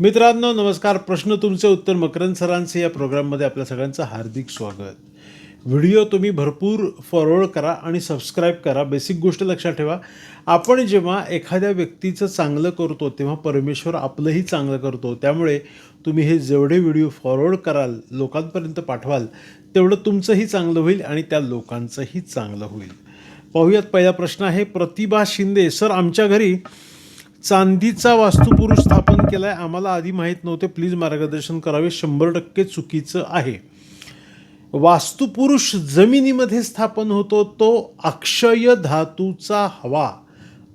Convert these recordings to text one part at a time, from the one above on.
मित्रांनो नमस्कार. प्रश्न तुमचे उत्तर मकरंद सरांचे या प्रोग्राममध्ये आपल्या सगळ्यांचं हार्दिक स्वागत. व्हिडिओ तुम्ही भरपूर फॉरवर्ड करा आणि सबस्क्राईब करा. बेसिक गोष्ट लक्षात ठेवा. आपण जेव्हा एखाद्या व्यक्तीचं चांगलं करतो तेव्हा परमेश्वर आपलंही चांगलं करतो. त्यामुळे तुम्ही हे जेवढे व्हिडिओ फॉरवर्ड कराल लोकांपर्यंत पाठवाल तेवढं तुमचंही चांगलं होईल आणि त्या लोकांचंही चांगलं होईल. पाहूयात पहिला प्रश्न आहे प्रतिभा शिंदे. सर आमच्या घरी चांदीचा वास्तुपुरुष स्थापन केला आहे आम्हाला आधी माहीत नव्हते. प्लीज मार्गदर्शन करावे. शंभर टक्के चुकीचं आहे. वास्तुपुरुष जमिनीमध्ये स्थापन होतो तो अक्षय धातूचा हवा.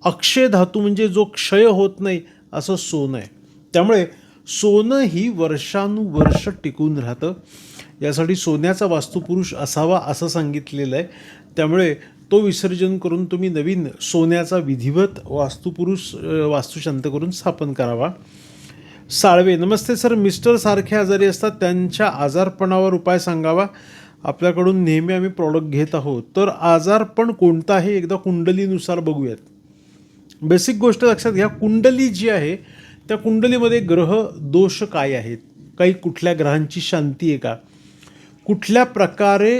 अक्षय धातू म्हणजे जो क्षय होत नाही असं सोनं आहे. त्यामुळे सोनं ही वर्षानुवर्ष टिकून राहतं. यासाठी सोन्याचा वास्तुपुरुष असावा असं सांगितलेलं आहे. त्यामुळे तो विसर्जन करून तुम्ही नवीन सोन्याचा विधिवत वास्तुपुरुष वास्तुशांत करून स्थापन करावा. साळवे नमस्ते सर. मिस्टर सारखे आजारी असतात त्यांच्या आजारपणावर उपाय सांगावा. आपल्याकडून नेहमी आम्ही प्रॉडक्ट घेत आहोत. तर आजारपण कोणता आहे? एकदा कुंडलीनुसार बघूयात. बेसिक गोष्ट लक्षात घ्या. कुंडली जी आहे त्या कुंडलीमध्ये ग्रह दोष काय आहेत? काही कुठल्या ग्रहांची शांती आहे का? कुठल्या प्रकारे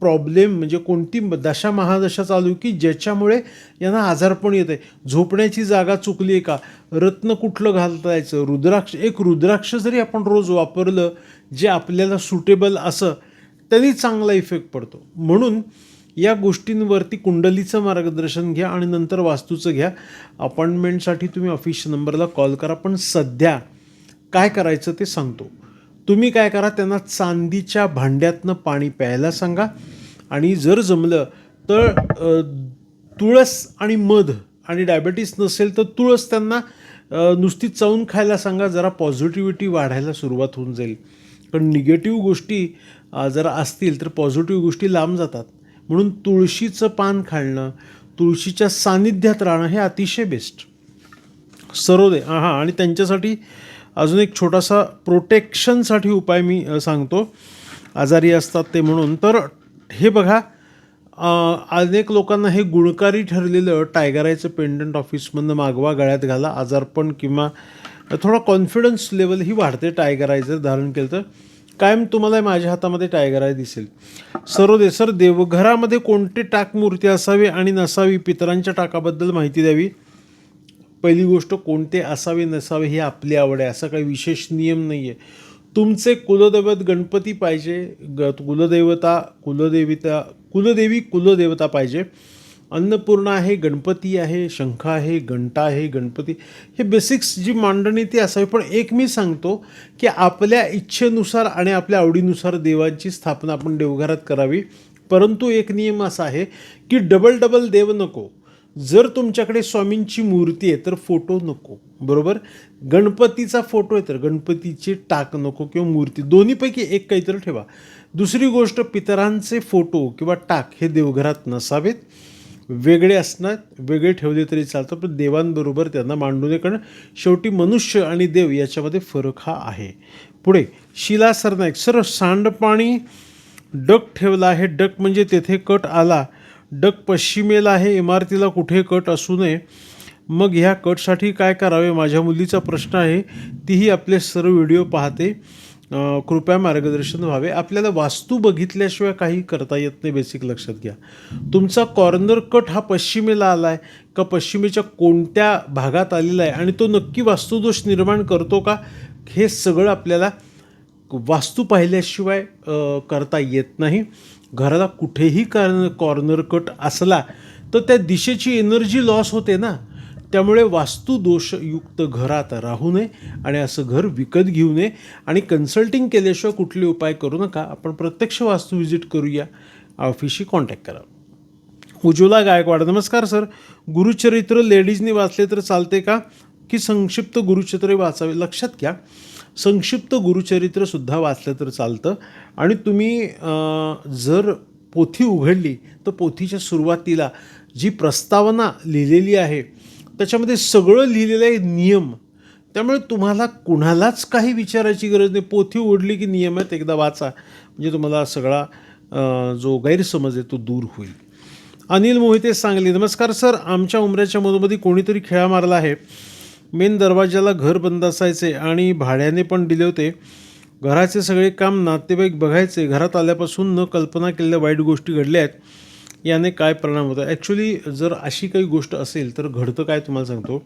प्रॉब्लेम म्हणजे कोणती दशा महादशा चालू आहे की ज्याच्यामुळे यांना आजारपण येत आहे. झोपण्याची जागा चुकली आहे का? रत्न कुठलं घालता यायचं रुद्राक्ष एक रुद्राक्ष जरी आपण रोज वापरलं जे आपल्याला सुटेबल असं त्यांनी चांगला इफेक्ट पडतो. म्हणून या गोष्टींवरती कुंडलीचं मार्गदर्शन घ्या आणि नंतर वास्तूचं घ्या. अपॉइंटमेंटसाठी तुम्ही ऑफिस नंबरला कॉल करा. पण सध्या काय करायचं ते सांगतो. तुम्ही काय करा त्यांना चांदीच्या भांड्यातनं पाणी प्यायला सांगा. आणि जर जमलं तर तुळस आणि मध आणि डायबेटीस नसेल तर तुळस त्यांना नुसती चावून खायला सांगा जरा पॉझिटिव्हिटी वाढायला सुरुवात होऊन जाईल. पण निगेटिव्ह गोष्टी जरा जर असतील तर पॉझिटिव्ह गोष्टी लांब जातात. म्हणून तुळशीचं पान खाणं तुळशीच्या सान्निध्यात राहणं हे अतिशय बेस्ट सरोदे हां आणि त्यांच्यासाठी अजून एक छोटासा प्रोटेक्शनसाठी उपाय मी सांगतो. आजारी असतात ते म्हणून. तर हे बघा अनेक लोकांना हे गुणकारी ठरलेलं टायगरायचं पेंडंट ऑफिसमधनं मागवा गळ्यात घाला आजारपण किंवा थोडा कॉन्फिडन्स लेवल ही वाढते टायगरायचं धारण केलं तर. कायम तुम्हाला माझ्या हातामध्ये टायगर आहे दिसेल सरोदे सर देवघरामध्ये कोणते टाक मूर्ती असावी आणि नसावी पितरांच्या टाकाबद्दल माहिती द्यावी? पहिली गोष्ट कोणते असावे नसावे हे आपली आवड आहे असा काही विशेष नियम नाही आहे तुमचे कुलदैवत गणपती पाहिजे ग कुलदेवता कुलदेविता कुलदेवी कुलदेवता पाहिजे. अन्नपूर्णा आहे गणपती आहे शंख आहे घंटा आहे गणपती. हे बेसिक्स जी मांडणी ती असावी पण एक मी सांगतो की आपल्या इच्छेनुसार आणि आपल्या आवडीनुसार देवांची स्थापना आपण देवघरात करावी. परंतु एक नियम असा आहे की डबल डबल देव नको. जर तुमच्याकडे स्वामींची मूर्ती आहे तर फोटो नको. बरोबर? गणपतीचा फोटो आहे तर गणपतीचे टाक नको किंवा मूर्ती. दोन्हीपैकी एक काहीतरी ठेवा. दुसरी गोष्ट पितरांचे फोटो किंवा टाक हे देवघरात नसावेत. वेगळे असणार वेगळे ठेवले तरी चालतं पण देवांबरोबर त्यांना मांडू नये कारण शेवटी मनुष्य आणि देव याच्यामध्ये फरक हा आहे. पुढे शिला सरनाईक सर सांडपाणी डक ठेवला आहे. डक म्हणजे तेथे कट आला. डग पश्चिमेला आहे इमारतीला कुठे कट असू नये. मग ह्या कटसाठी काय करावे? माझ्या मुलीचा प्रश्न आहे. तीही आपले सर्व व्हिडिओ पाहते. कृपया मार्गदर्शन व्हावे. आपल्याला वास्तू बघितल्याशिवाय काही करता येत नाही बेसिक लक्षात घ्या. तुमचा कॉर्नर कट हा पश्चिमेला आला आहे का पश्चिमेच्या कोणत्या भागात आलेला आहे आणि तो नक्की वास्तुदोष निर्माण करतो का? हे सगळं आपल्याला वास्तू पाहिल्याशिवाय करता येत नाही. घराला कुठेही कॉर्नर कॉर्नर कट असला तर त्या दिशेची एनर्जी लॉस होते ना. त्यामुळे वास्तुदोषयुक्त घरात राहू नये आणि असं घर विकत घेऊ नये आणि कन्सल्टिंग केल्याशिवाय कुठले उपाय करू नका. आपण प्रत्यक्ष वास्तू व्हिजिट करूया. ऑफिसशी कॉन्टॅक्ट करा. उज्ज्वला गायकवाड नमस्कार सर. गुरुचरित्र लेडीजनी वाचले तर चालते का? की संक्षिप्त गुरुचित्रे वाचावे. लक्षात घ्या. संक्षिप्त गुरुचरित्रसुद्धा वाचलं तर चालतं. आणि तुम्ही जर पोथी उघडली तर पोथीच्या सुरुवातीला जी प्रस्तावना लिहिलेली आहे त्याच्यामध्ये सगळं लिहिलेलं आहे नियम. त्यामुळे तुम्हाला कुणालाच काही विचारायची गरज नाही. पोथी उघडली की नियम आहेत एकदा वाचा. म्हणजे तुम्हाला सगळा जो गैरसमज आहे तो दूर होईल. अनिल मोहिते सांगली नमस्कार सर. आमच्या उमऱ्याच्या मधोमधी कोणीतरी खेळा मारला आहे. मेन दरवाजाला घर बंद असायचे आणि भाड्याने पण दिले होते. घराचे सगळे काम नातेवाईक बघायचे. घरात आल्यापासून न कल्पना केलेल्या वाईट गोष्टी घडल्या आहेत. याने काय परिणाम होता? ॲक्च्युली जर अशी काही गोष्ट असेल तर घडतं काय तुम्हाला सांगतो?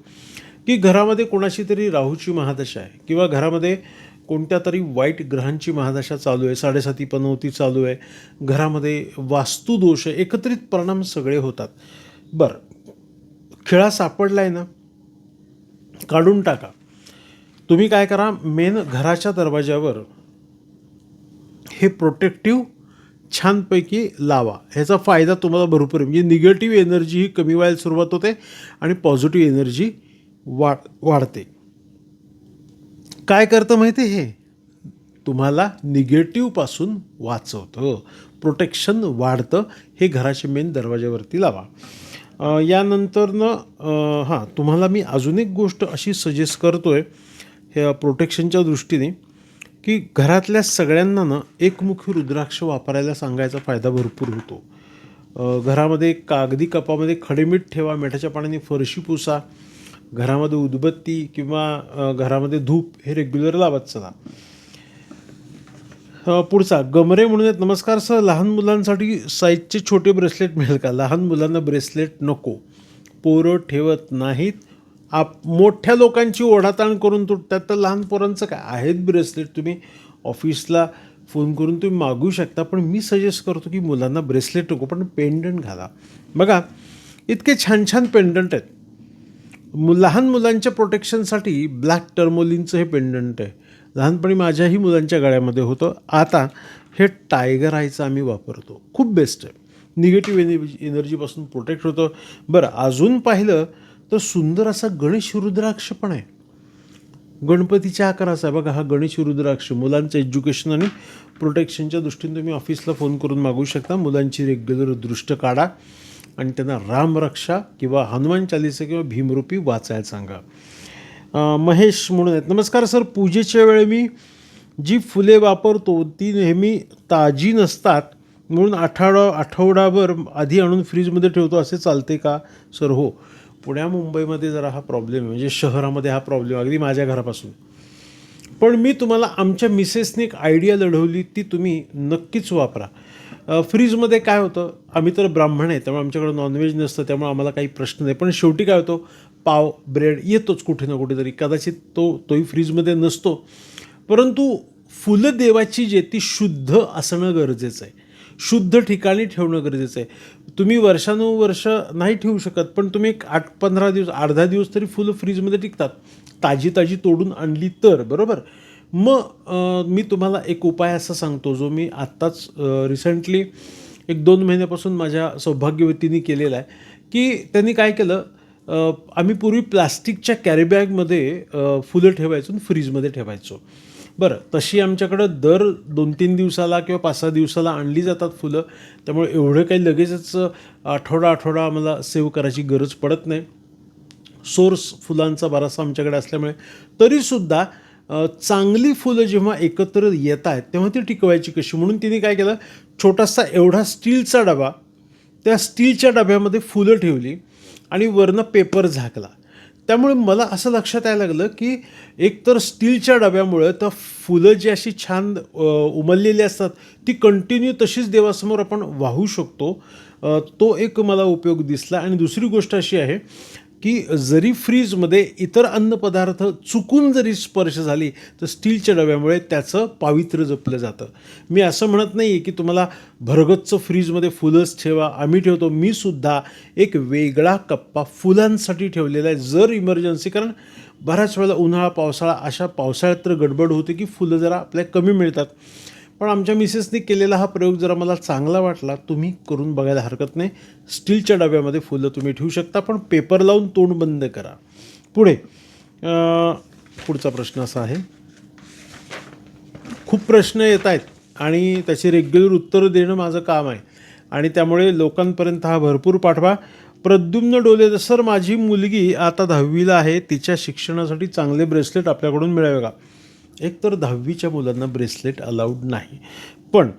की घरामध्ये कोणाशी तरी राहूची महादशा आहे. किंवा घरामध्ये कोणत्या तरी वाईट ग्रहांची महादशा चालू आहे. साडेसाती पनवती चालू आहे. घरामध्ये वास्तुदोष आहे. एकत्रित परिणाम सगळे होतात. बरं. खिळा सापडला आहे ना? काढून टाका. तुम्ही काय करा मेन घराच्या दरवाज्यावर हे प्रोटेक्टिव्ह छानपैकी लावा. ह्याचा फायदा तुम्हाला भरपूर आहे. म्हणजे निगेटिव्ह एनर्जी ही कमी व्हायला सुरुवात होते आणि पॉझिटिव्ह एनर्जी वाढ वाढते. काय करतं माहिती आहे हे? तुम्हाला निगेटिव्हपासून वाचवतं. प्रोटेक्शन वाढतं. हे घराच्या मेन दरवाज्यावरती लावा. यानंतरनं हां तुम्हाला मी अजून एक गोष्ट अशी सजेस्ट करतो आहे हे प्रोटेक्शनच्या दृष्टीने की घरातल्या सगळ्यांना ना एकमुखी रुद्राक्ष वापरायला सांगायचा फायदा भरपूर होतो. घरामध्ये कागदी कपामध्ये खडेमीठ ठेवा मिठाच्या पाण्याने फरशी पुसा घरामध्ये उदबत्ती किंवा घरामध्ये धूप हे रेग्युलर लावत चला. पुढचा गमरे म्हणून आहेत. नमस्कार सर. लहान मुलांसाठी साईजचे छोटे ब्रेसलेट मिळेल का? लहान मुलांना ब्रेसलेट नको. पोरं ठेवत नाहीत. आप मोठ्या लोकांची ओढाताण करून तुटतात. तर लहान पोरांचं काय? आहेत ब्रेसलेट तुम्ही ऑफिसला फोन करून तुम्ही मागू शकता. पण मी सजेस्ट करतो की मुलांना ब्रेसलेट नको पण पेंडंट घाला. बघा इतके छान छान पेंडंट आहेत. मु लहान मुलांच्या प्रोटेक्शनसाठी ब्लॅक टर्मोलिनचं हे पेंडंट आहे. लहानपणी माझ्याही मुलांच्या गळ्यामध्ये होतं. आता हे टायगर आयचं आम्ही वापरतो. खूप बेस्ट आहे. निगेटिव्ह एनर्जी एनर्जीपासून प्रोटेक्ट होतं. बरं अजून पाहिलं तर सुंदर असा गणेश रुद्राक्ष पण आहे. गणपतीच्या आकाराचा आहे. बघा हा गणेश रुद्राक्ष मुलांचं एज्युकेशन आणि प्रोटेक्शनच्या दृष्टीने तुम्ही ऑफिसला फोन करून मागू शकता. मुलांची रेग्युलर दृष्ट काढा आणि त्यांना रामरक्षा किंवा हनुमान चालिसा किंवा भीमरूपी वाचायला सांगा. महेश म्हणून आहेत. नमस्कार सर पूजेच्या वेळी मी जी फुले वापरतो ती नेहमी ताजी नसतात म्हणून आठवडा आठवडाभर आधी आणून फ्रीजमध्ये ठेवतो असे चालते का? सर हो. पुण्या मुंबईमध्ये जरा हा प्रॉब्लेम आहे म्हणजे शहरामध्ये हा प्रॉब्लेम अगदी माझ्या घरापासून. पण मी तुम्हाला आमच्या मिसेसने एक आयडिया लढवली ती तुम्ही नक्कीच वापरा. फ्रीजमध्ये काय होतं आम्ही तर ब्राह्मण आहे त्यामुळे आमच्याकडे नॉनव्हेज नसतं त्यामुळे आम्हाला काही प्रश्न नाही. पण शेवटी काय होतो पाव ब्रेड येतोच कुठे ना कुठेतरी. कदाचित तो तोही फ्रीजमध्ये नसतो. परंतु फुलं देवाची जे ती शुद्ध असणं गरजेचं आहे. शुद्ध ठिकाणी ठेवणं गरजेचं आहे. तुम्ही वर्षानुवर्ष नाही ठेवू शकत पण तुम्ही एक आठ पंधरा दिवस अर्धा दिवस तरी फुलं फ्रीजमध्ये टिकतात. ताजी ताजी तोडून आणली तर बरोबर? मग मी तुम्हाला एक उपाय असा सांगतो जो मी आत्ताच रिसेंटली एक दोन महिन्यापासून माझ्या सौभाग्यवतीने केलेला आहे की त्यांनी काय केलं? आम्ही पूर्वी प्लास्टिकच्या कॅरीबॅगमध्ये फुलं ठेवायचो आणि फ्रीजमध्ये ठेवायचो. बरं तशी आमच्याकडं दर दोन तीन दिवसाला किंवा पाच सहा दिवसाला आणली जातात फुलं. त्यामुळे एवढं काही लगेचच आठवडा आठवडा आम्हाला सेव्ह करायची गरज पडत नाही. सोर्स फुलांचा बराचसा आमच्याकडे असल्यामुळे तरीसुद्धा चांगली फुलं जेव्हा एकत्र येत आहेत तेव्हा ती टिकवायची कशी? म्हणून तिने काय केलं? छोटासा एवढा स्टीलचा डबा त्या स्टीलच्या डब्यामध्ये फुलं ठेवली. आणि वरनं पेपर झाकला. त्यामुळे मला असं लक्षात यायला लागलं की एकतर स्टीलच्या डब्यामुळं तर फुलं जी अशी छान उमललेली असतात ती कंटिन्यू तशीच देवासमोर आपण वाहू शकतो. तो एक मला उपयोग दिसला. आणि दुसरी गोष्ट अशी आहे की जरी फ्रीजमध्ये इतर अन्नपदार्थ चुकून जरी स्पर्श झाली तर स्टीलच्या डब्यामुळे त्याचं पावित्र्य जपलं जातं. मी असं म्हणत नाही आहे की तुम्हाला भरगच्च फ्रीजमध्ये फुलंच ठेवा. आम्ही ठेवतो. मी सुद्धा एक वेगळा कप्पा फुलांसाठी ठेवलेला आहे जर इमर्जन्सी कारण बऱ्याच वेळेला उन्हाळा पावसाळा अशा पावसाळ्यात तर गडबड होते की फुलं जरा आपल्या कमी मिळतात. पण आमच्या मिसेसने केलेला हा प्रयोग जरा मला चांगला वाटला. तुम्ही करून बघायला हरकत नाही. स्टीलच्या डब्यामध्ये फुलं तुम्ही ठेवू शकता पण पेपर लावून तोंड बंद करा. पुढे पुढचा प्रश्न असा आहे. खूप प्रश्न येत आहेत आणि त्याची रेग्युलर उत्तरं देणं माझं काम आहे. आणि त्यामुळे लोकांपर्यंत हा भरपूर पाठवा. प्रद्युम्न डोले सर माझी मुलगी आता दहावीला आहे. तिच्या शिक्षणासाठी चांगले ब्रेसलेट आपल्याकडून मिळावे का? एक तर दहावीच्या मुलांना ब्रेसलेट अलाउड नाही. पण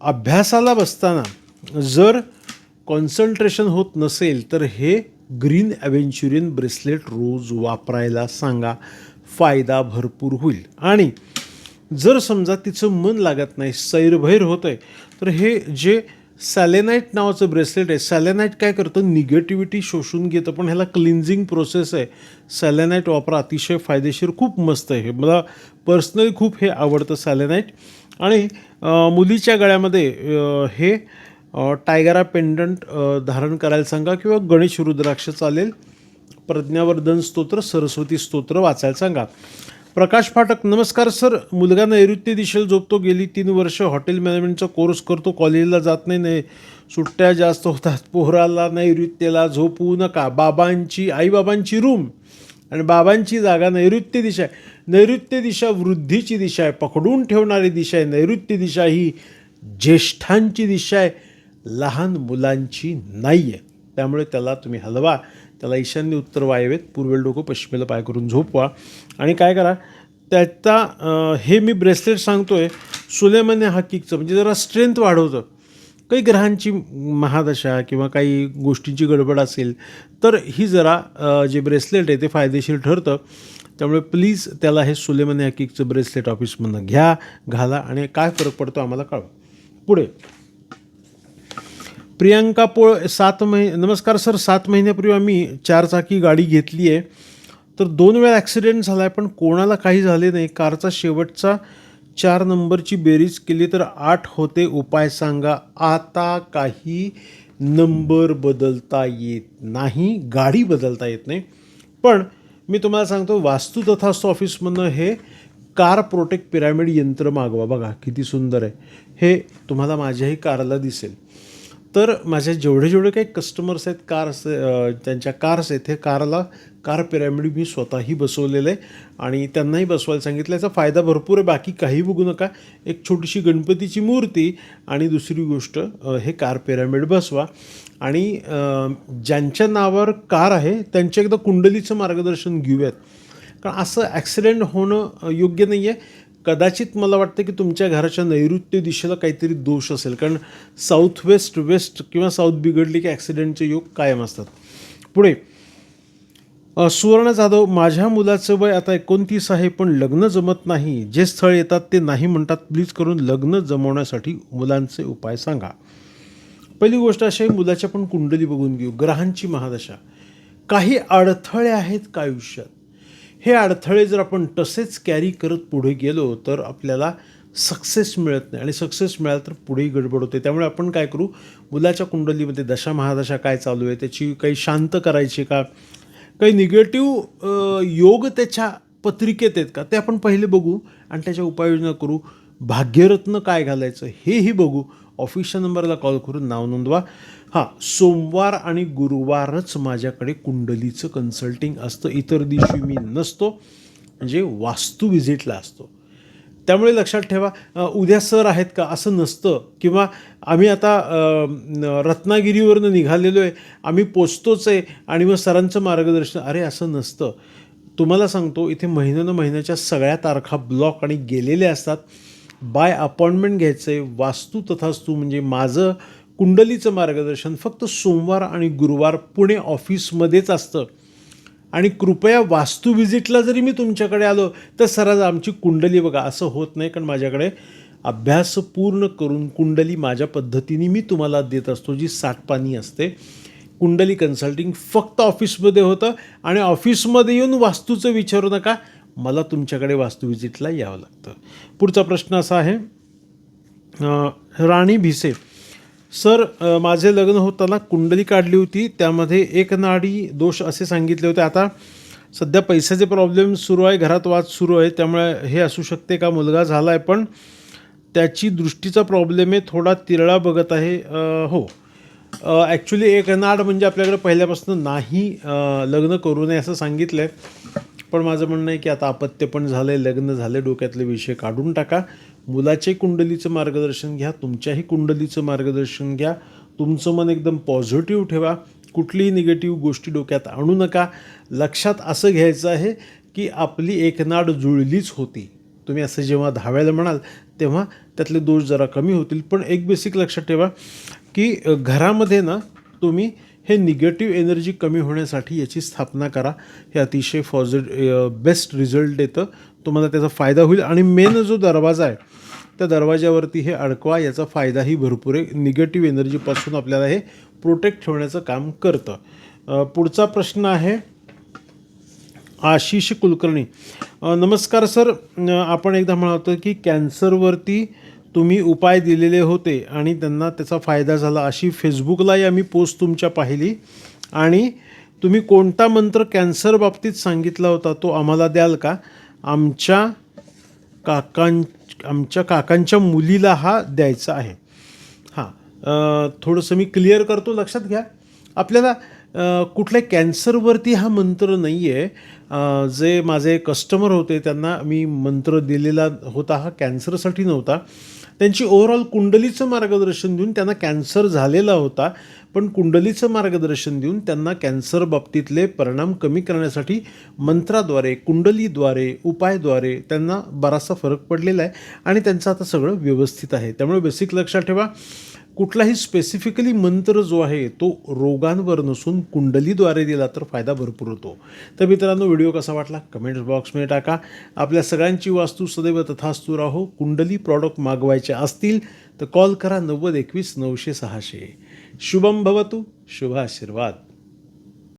अभ्यासाला बसताना जर कॉन्सन्ट्रेशन होत नसेल तर हे ग्रीन ॲव्हेंच्युरियन ब्रेसलेट रोज वापरायला सांगा. फायदा भरपूर होईल. आणि जर समजा तिचं मन लागत नाही सैरभैर होतं आहे तर हे जे सॅलेनाईट नावाचं ब्रेसलेट आहे. सॅलेनाईट काय करतं? निगेटिव्हिटी शोषून घेतं. पण ह्याला क्लिन्झिंग प्रोसेस आहे. सॅलेनाईट वापरा. अतिशय फायदेशीर खूप मस्त आहे. हे मला पर्सनली खूप हे आवडतं सॅलेनाईट आणि मुलीच्या गळ्यामध्ये हे टायगरा पेंडंट धारण करायला सांगा किंवा गणेश रुद्राक्ष चालेल. प्रज्ञावर्धन स्तोत्र सरस्वती स्तोत्र वाचायला सांगा. प्रकाश फाटक नमस्कार सर. मुलगा नैऋत्य दिशेला झोपतो गेली तीन वर्ष हॉटेल मॅनेजमेंटचा कोर्स करतो कॉलेजला जात नाही नाही. सुट्ट्या जास्त होतात पोहराला नैऋत्यला झोपू नका. बाबांची आईबाबांची रूम आणि बाबांची जागा नैऋत्य दिशा आहे. नैऋत्य दिशा वृद्धीची दिशा आहे पकडून ठेवणारी दिशा आहे. नैऋत्य दिशा ही ज्येष्ठांची दिशा आहे लहान मुलांची नाही आहे त्यामुळे त्याला तुम्ही हलवा. त्याला ईशान्य उत्तर वायवेत पूर्वेल डोकं पश्चिमेला पाय करून झोपवा. आणि काय करा त्याचा हे मी ब्रेसलेट सांगतो आहे सुलेमन्या हा किकचं म्हणजे जरा स्ट्रेंथ वाढवतं. काही ग्रहांची महादशा किंवा काही गोष्टींची गडबड असेल तर ही जरा जे ब्रेसलेट आहे ते फायदेशीर ठरतं. त्यामुळे प्लीज त्याला हे सुलेमानी हकीकचं ब्रेसलेट ऑफिसमधनं घ्या घाला आणि काय फरक पडतो आम्हाला कळवा. पुढे. प्रियांका पोळ सात महिने नमस्कार सर सात महिन्यापूर्वी आम्ही चारचाकी गाडी घेतली आहे. तर दोन वेळा ॲक्सिडेंट झाला आहे पण कोणाला काही झाले नाही. कारचा शेवटचा चार नंबरची बेरीज केली तर आठ होते. उपाय सांगा. आता काही नंबर बदलता येत नाही. गाडी बदलता येत नाही. पण मी तुम्हाला सांगतो वास्तू तथास्तू ऑफिसमधनं हे कार प्रोटेक्ट पिरामिड यंत्र मागवा बघा. किती सुंदर आहे. हे तुम्हाला माझ्याही कारला दिसेल. तर माझ्या जेवढे जेवढे काही कस्टमर्स आहेत कार्स त्यांच्या कार्स आहेत हे कारला कार पिरॅमिड मी स्वतःही बसवलेलं आहे. आणि त्यांनाही बसवायला सांगितलं याचा फायदा भरपूर आहे बाकी काही बघू नका. एक छोटीशी गणपतीची मूर्ती आणि दुसरी गोष्ट हे कार पिरॅमिड बसवा. आणि ज्यांच्या नावावर कार आहे त्यांच्या एकदा कुंडलीचं मार्गदर्शन घेऊयात. कारण असं ॲक्सिडेंट होणं योग्य नाही आहे कदाचित मला वाटतं की तुमच्या घराच्या नैऋत्य दिशेला काहीतरी दोष असेल. कारण साऊथ वेस्ट वेस्ट किंवा साऊथ बिघडली की ॲक्सिडेंटचे योग कायम असतात. पुढे सुवर्ण जाधव माझ्या मुलाचं वय आता एकोणतीस आहे पण लग्न जमत नाही. जे स्थळ येतात ते नाही म्हणतात. प्लीज करून लग्न जमवण्यासाठी मुलांचे उपाय सांगा. पहिली गोष्ट अशी आहे मुलाच्या पण कुंडली बघून घेऊ. ग्रहांची महादशा. काही अडथळे आहेत का आयुष्यात? हे अडथळे जर आपण तसेच कॅरी करत पुढे गेलो तर आपल्याला सक्सेस मिळत नाही. आणि सक्सेस मिळाला तर पुढेही गडबड होते. त्यामुळे आपण काय करू? मुलाच्या कुंडलीमध्ये दशा महादशा काय चालू आहे? त्याची काही शांत करायची का? काही निगेटिव्ह योग त्याच्या पत्रिकेत आहेत का? ते आपण पहिले बघू आणि त्याच्या उपाययोजना करू. भाग्यरत्न काय घालायचं? हेही बघू. ऑफिसच्या नंबरला कॉल करून नाव नोंदवा. हां सोमवार आणि गुरुवारच माझ्याकडे कुंडलीचं कन्सल्टिंग असतं. इतर दिवशी मी नसतो. म्हणजे वास्तू विजिटला असतो. त्यामुळे लक्षात ठेवा उद्या सर आहेत का? असं नसतं. किंवा आम्ही आता रत्नागिरीवरनं निघालेलो आहे. आम्ही पोचतोच आहे. आणि मग सरांचं मार्गदर्शन अरे असं नसतं. तुम्हाला सांगतो इथे महिन्यानं महिन्याच्या सगळ्या तारखा ब्लॉक आणि गेलेल्या असतात. बाय अपॉइंटमेंट घ्यायचं आहे वास्तू तथास्तू म्हणजे माझं कुंडलीचं मार्गदर्शन फक्त सोमवार आणि गुरुवार पुणे ऑफिसमध्येच असतं. आणि कृपया वास्तू व्हिजिटला जरी मी तुमच्याकडे आलो तर सराज आमची कुंडली बघा असं होत नाही कारण माझ्याकडे अभ्यास पूर्ण करून कुंडली माझ्या पद्धतीने मी तुम्हाला देत असतो जी साठपानी असते. कुंडली कन्सल्टिंग फक्त ऑफिसमध्ये होतं आणि ऑफिसमध्ये येऊन वास्तूचं विचारू नका मला तुमच्याकडे वास्तू व्हिजिटला यावं लागतं. पुढचा प्रश्न असा आहे राणी भिसे सर माझे लग्न होताना कुंडली काढली होती. त्यामध्ये एक नाडी दोष असे सांगितले होते. आता सध्या पैशाचे प्रॉब्लेम सुरू आहे घरात वाद सुरू आहे. त्यामुळे हे असू शकते का? मुलगा झाला आहे पण त्याची दृष्टीचा प्रॉब्लेम आहे. थोडा तिरळा बघत आहे. हो. ॲक्च्युली एक नाड म्हणजे आपल्याकडे पहिल्यापासून नाही लग्न करू नये असं सांगितलं आहे पण माझं म्हणणं आहे की आता अपत्य पण झालं आहे लग्न झाले डोक्यातले विषय काढून टाका. मुलाचे कुंडलीचं मार्गदर्शन घ्या तुमच्याही कुंडलीचं मार्गदर्शन घ्या. तुमचं मन एकदम पॉझिटिव्ह ठेवा. कुठलीही निगेटिव्ह गोष्टी डोक्यात आणू नका. लक्षात असं घ्यायचं आहे की आपली एक नाड जुळलीच होती. तुम्ही असं जेव्हा धावायला म्हणाल तेव्हा त्यातले दोष जरा कमी होतील. पण एक बेसिक लक्षात ठेवा की घरामध्ये ना तुम्ही हे निगेटिव्ह एनर्जी कमी होण्यासाठी याची स्थापना करा. हे अतिशय पॉझिट बेस्ट रिझल्ट देतं. तुम्हाला त्याचा फायदा होईल. आणि मेन जो दरवाजा आहे त्या दरवाज्यावरती हे अडकवा याचा फायदाही भरपूर आहे. निगेटिव्ह एनर्जीपासून आपल्याला हे प्रोटेक्ट ठेवण्याचं काम करतं. पुढचा प्रश्न आहे आशिष कुलकर्णी. नमस्कार सर. आपण एकदा म्हणा होतो की कॅन्सरवरती तुम्ही उपाय दिलेले होते आणि त्यांना त्याचा फायदा झाला. अशी फेसबुकलाही आम्ही पोस्ट तुमच्या पाहिली. आणि तुम्ही कोणता मंत्र कॅन्सर बाबतीत सांगितला होता तो आम्हाला द्याल का? आमच्या काकां आमच्या काकांच्या मुलीला हा द्यायचा आहे. हां थोडंसं मी क्लिअर करतो लक्षात घ्या. आपल्याला कुठल्या कॅन्सरवरती हा मंत्र नाही आहे जे माझे कस्टमर होते त्यांना मी मंत्र दिलेला होता हा कॅन्सरसाठी नव्हता. त्यांची ओव्हरऑल कुंडलीचं मार्गदर्शन देऊन त्यांना कॅन्सर झालेला होता. पण कुंडलीचं मार्गदर्शन देऊन त्यांना कॅन्सर बाबतीतले परिणाम कमी करण्यासाठी मंत्राद्वारे कुंडलीद्वारे उपायद्वारे त्यांना बराचसा फरक पडलेला आहे आणि त्यांचं आता सगळं व्यवस्थित आहे. त्यामुळे बेसिक लक्षात ठेवा कुठलाही स्पेसिफिकली मंत्र जो आहे तो रोगांवर नसून कुंडलीद्वारे दिला तर फायदा भरपूर होतो. तर मित्रांनो व्हिडिओ कसा वाटला? कमेंट्स बॉक्समध्ये टाका. आपल्या सगळ्यांची वास्तू सदैव तथास्तू राहो. कुंडली प्रॉडक्ट मागवायचे असतील तर कॉल करा नव्वद एकवीस नऊशे सहाशे. शुभम भवतु शुभ आशीर्वाद